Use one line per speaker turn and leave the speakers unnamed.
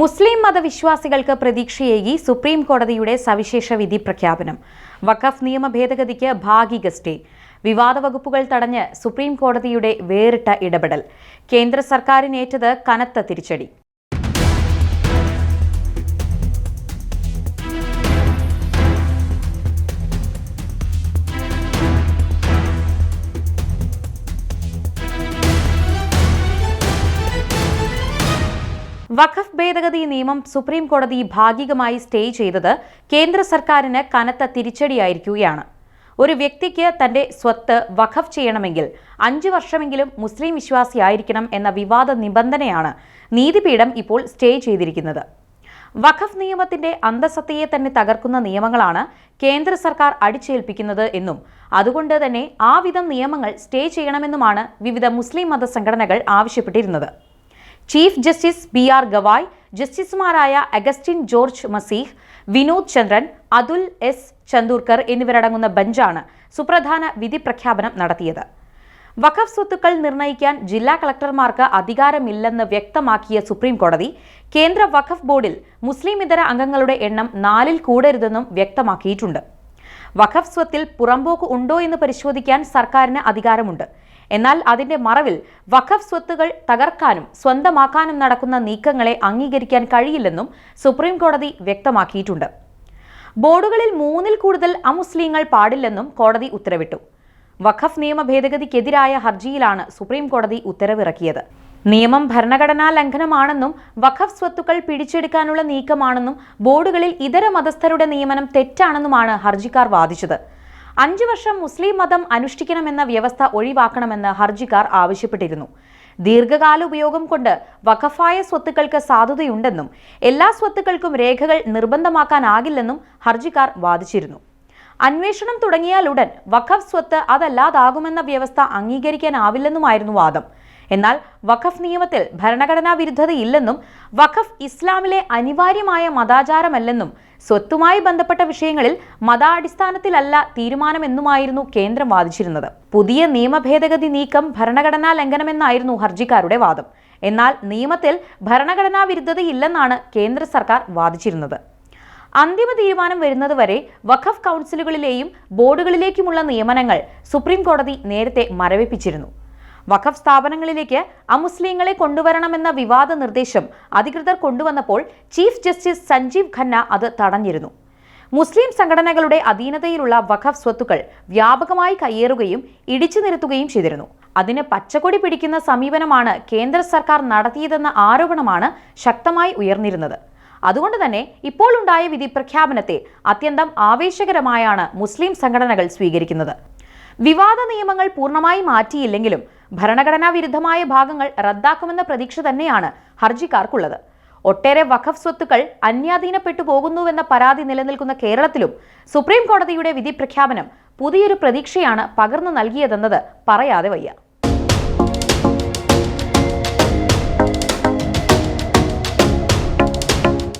മുസ്ലിം മതവിശ്വാസികൾക്ക് പ്രതീക്ഷയേകി supreme കോടതിയുടെ സവിശേഷ വിധി പ്രഖ്യാപനം. വഖഫ് നിയമ ഭേദഗതിക്ക് ഭാഗിക സ്റ്റേ. വിവാദ വകുപ്പുകൾ തടഞ്ഞ് സുപ്രീം കോടതിയുടെ വേറിട്ട ഇടപെടൽ. കേന്ദ്ര സർക്കാരിനേറ്റത് കനത്ത തിരിച്ചടി. വഖഫ് ഭേദഗതി നിയമം സുപ്രീം കോടതി ഭാഗികമായി സ്റ്റേ ചെയ്തത് കേന്ദ്ര സർക്കാരിന് കനത്ത തിരിച്ചടിയായിരിക്കുകയാണ്. ഒരു വ്യക്തിക്ക് തന്റെ സ്വത്ത് വഖഫ് ചെയ്യണമെങ്കിൽ അഞ്ചു വർഷമെങ്കിലും മുസ്ലിം വിശ്വാസിയായിരിക്കണം എന്ന വിവാദ നിബന്ധനയാണ് നീതിപീഠം ഇപ്പോൾ സ്റ്റേ ചെയ്തിരിക്കുന്നത്. വഖഫ് നിയമത്തിന്റെ അന്തസത്തയെ തന്നെ തകർക്കുന്ന നിയമങ്ങളാണ് കേന്ദ്ര സർക്കാർ അടിച്ചേൽപ്പിക്കുന്നത് എന്നും അതുകൊണ്ട് തന്നെ ആ വിധം നിയമങ്ങൾ സ്റ്റേ ചെയ്യണമെന്നുമാണ് വിവിധ മുസ്ലിം മത സംഘടനകൾ ആവശ്യപ്പെട്ടിരുന്നത്. Chief justice B R Gavai ജസ്റ്റിസുമാരായ അഗസ്റ്റിൻ ജോർജ് മസീഹ് വിനോദ് ചന്ദ്രൻ അതുൽ എസ് ചന്ദൂർക്കർ എന്നിവരടങ്ങുന്ന ബെഞ്ചാണ് സുപ്രധാന വിധി പ്രഖ്യാപനം നടത്തിയത്. വഖഫ് സ്വത്തുക്കൾ നിർണയിക്കാൻ ജില്ലാ കളക്ടർമാർക്ക് അധികാരമില്ലെന്ന് വ്യക്തമാക്കിയ സുപ്രീം കോടതി കേന്ദ്ര വഖഫ് ബോർഡിൽ മുസ്ലിം ഇതര അംഗങ്ങളുടെ എണ്ണം നാലിൽ കൂടരുതെന്നും വ്യക്തമാക്കിയിട്ടുണ്ട്. വഖഫ് സ്വത്തിൽ പുറമ്പോക്ക് ഉണ്ടോ എന്ന് പരിശോധിക്കാൻ സർക്കാരിന് അധികാരമുണ്ട്. എന്നാൽ അതിന്റെ മറവിൽ വഖഫ് സ്വത്തുകൾ തകർക്കാനും സ്വന്തമാക്കാനും നടക്കുന്ന നീക്കങ്ങളെ അംഗീകരിക്കാൻ കഴിയില്ലെന്നും സുപ്രീം കോടതി വ്യക്തമാക്കിയിട്ടുണ്ട്. ബോർഡുകളിൽ മൂന്നിൽ കൂടുതൽ അമുസ്ലിങ്ങൾ പാടില്ലെന്നും കോടതി ഉത്തരവിട്ടു. വഖഫ് നിയമ ഭേദഗതിക്കെതിരായ ഹർജിയിലാണ് സുപ്രീം കോടതി ഉത്തരവിറക്കിയത്. നിയമം ഭരണഘടനാ ലംഘനമാണെന്നും വഖഫ് സ്വത്തുക്കൾ പിടിച്ചെടുക്കാനുള്ള നീക്കമാണെന്നും ബോർഡുകളിൽ ഇതര മതസ്ഥരുടെ നിയമനം തെറ്റാണെന്നുമാണ് ഹർജിക്കാർ വാദിച്ചത്. അഞ്ചു വർഷം മുസ്ലിം മതം അനുഷ്ഠിക്കണമെന്ന വ്യവസ്ഥ ഒഴിവാക്കണമെന്ന് ഹർജിക്കാർ ആവശ്യപ്പെട്ടിരുന്നു. ദീർഘകാല ഉപയോഗം കൊണ്ട് വഖഫായ സ്വത്തുക്കൾക്ക് സാധുതയുണ്ടെന്നും എല്ലാ സ്വത്തുക്കൾക്കും രേഖകൾ നിർബന്ധമാക്കാനാകില്ലെന്നും ഹർജിക്കാർ വാദിച്ചിരുന്നു. അന്വേഷണം തുടങ്ങിയാലുടൻ വഖഫ് സ്വത്ത് അതല്ലാതാകുമെന്ന വ്യവസ്ഥ അംഗീകരിക്കാനാവില്ലെന്നുമായിരുന്നു വാദം. എന്നാൽ വഖഫ് നിയമത്തിൽ ഭരണഘടനാ വിരുദ്ധതയില്ലെന്നും വഖഫ് ഇസ്ലാമിലെ അനിവാര്യമായ മതാചാരമല്ലെന്നും സ്വത്തുമായി ബന്ധപ്പെട്ട വിഷയങ്ങളിൽ മതാടിസ്ഥാനത്തിലല്ല തീരുമാനമെന്നുമായിരുന്നു കേന്ദ്രം വാദിച്ചിരുന്നത്. പുതിയ നിയമഭേദഗതി നീക്കം ഭരണഘടനാ ലംഘനമെന്നായിരുന്നു ഹർജിക്കാരുടെ വാദം. എന്നാൽ നിയമത്തിൽ ഭരണഘടനാ വിരുദ്ധതയില്ലെന്നാണ് കേന്ദ്ര സർക്കാർ വാദിച്ചിരുന്നത്. അന്തിമ തീരുമാനം വരുന്നതുവരെ വഖഫ് കൗൺസിലുകളിലെയും ബോർഡുകളിലേക്കുമുള്ള നിയമനങ്ങൾ സുപ്രീം കോടതി നേരത്തെ മരവിപ്പിച്ചിരുന്നു. വഖഫ് സ്ഥാപനങ്ങളിലേക്ക് അമുസ്ലിങ്ങളെ കൊണ്ടുവരണമെന്ന വിവാദ നിർദ്ദേശം അധികൃതർ കൊണ്ടുവന്നപ്പോൾ ചീഫ് ജസ്റ്റിസ് സഞ്ജീവ് ഖന്ന അത് തടഞ്ഞിരുന്നു. മുസ്ലിം സംഘടനകളുടെ അധീനതയിലുള്ള വഖഫ് സ്വത്തുക്കൾ വ്യാപകമായി കയ്യേറുകയും ഇടിച്ചു നിരത്തുകയും ചെയ്തിരുന്നു. അതിന് പച്ചക്കൊടി പിടിക്കുന്ന സമീപനമാണ് കേന്ദ്ര സർക്കാർ നടത്തിയതെന്ന ആരോപണമാണ് ശക്തമായി ഉയർന്നിരുന്നത്. അതുകൊണ്ട് തന്നെ ഇപ്പോൾ ഉണ്ടായ വിധി പ്രഖ്യാപനത്തെ അത്യന്തം ആവേശകരമായാണ് മുസ്ലിം സംഘടനകൾ സ്വീകരിക്കുന്നത്. വിവാദ നിയമങ്ങൾ പൂർണമായി മാറ്റിയില്ലെങ്കിലും ഭരണഘടനാ വിരുദ്ധമായ ഭാഗങ്ങൾ റദ്ദാക്കുമെന്ന പ്രതീക്ഷ തന്നെയാണ് ഹർജിക്കാർക്കുള്ളത്. ഒട്ടേറെ വഖഫ് സ്വത്തുക്കൾ അന്യാധീനപ്പെട്ടു പോകുന്നുവെന്ന പരാതി നിലനിൽക്കുന്ന കേരളത്തിലും സുപ്രീം കോടതിയുടെ വിധി പ്രഖ്യാപനം പുതിയൊരു പ്രതീക്ഷയാണ് പകർന്നു നൽകിയതെന്നത് പറയാതെ വയ്യ.